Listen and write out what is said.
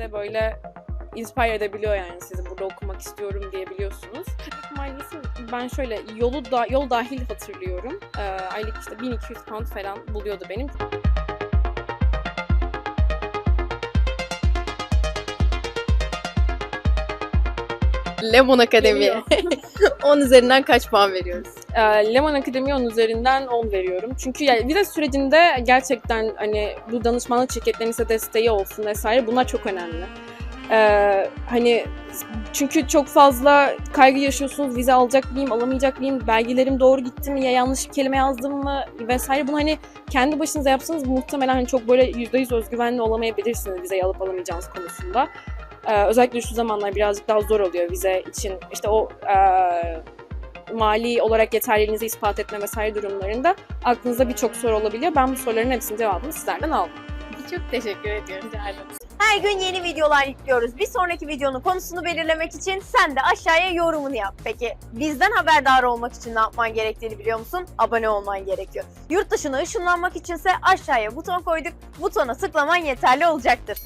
size böyle inspire edebiliyor yani sizi burada okumak istiyorum diyebiliyorsunuz. Maliyeti ben şöyle yolu da yol dahil hatırlıyorum. Ee, aylık işte 1200 pound falan buluyordu benim. Lemon Akademi'ye 10 üzerinden kaç puan veriyoruz? Ee, Leman Akademi 10 üzerinden 10 veriyorum. Çünkü yani vize sürecinde gerçekten hani bu danışmanlık şirketlerinin size desteği olsun vesaire bunlar çok önemli. Ee, hani çünkü çok fazla kaygı yaşıyorsunuz. Vize alacak mıyım, alamayacak mıyım? Belgelerim doğru gitti mi? Ya yanlış kelime yazdım mı? Vesaire. Bunu hani kendi başınıza yapsanız muhtemelen hani çok böyle %100 özgüvenli olamayabilirsiniz vizeyi alıp alamayacağınız konusunda. Ee, özellikle şu zamanlar birazcık daha zor oluyor vize için. İşte o ee, mali olarak yeterliliğinizi ispat etme vesaire durumlarında aklınızda birçok soru olabiliyor. Ben bu soruların hepsinin cevabını sizlerden aldım. Çok teşekkür ediyorum. Her gün yeni videolar yüklüyoruz. Bir sonraki videonun konusunu belirlemek için sen de aşağıya yorumunu yap. Peki bizden haberdar olmak için ne yapman gerektiğini biliyor musun? Abone olman gerekiyor. Yurt dışına ışınlanmak içinse aşağıya buton koyduk. Butona tıklaman yeterli olacaktır.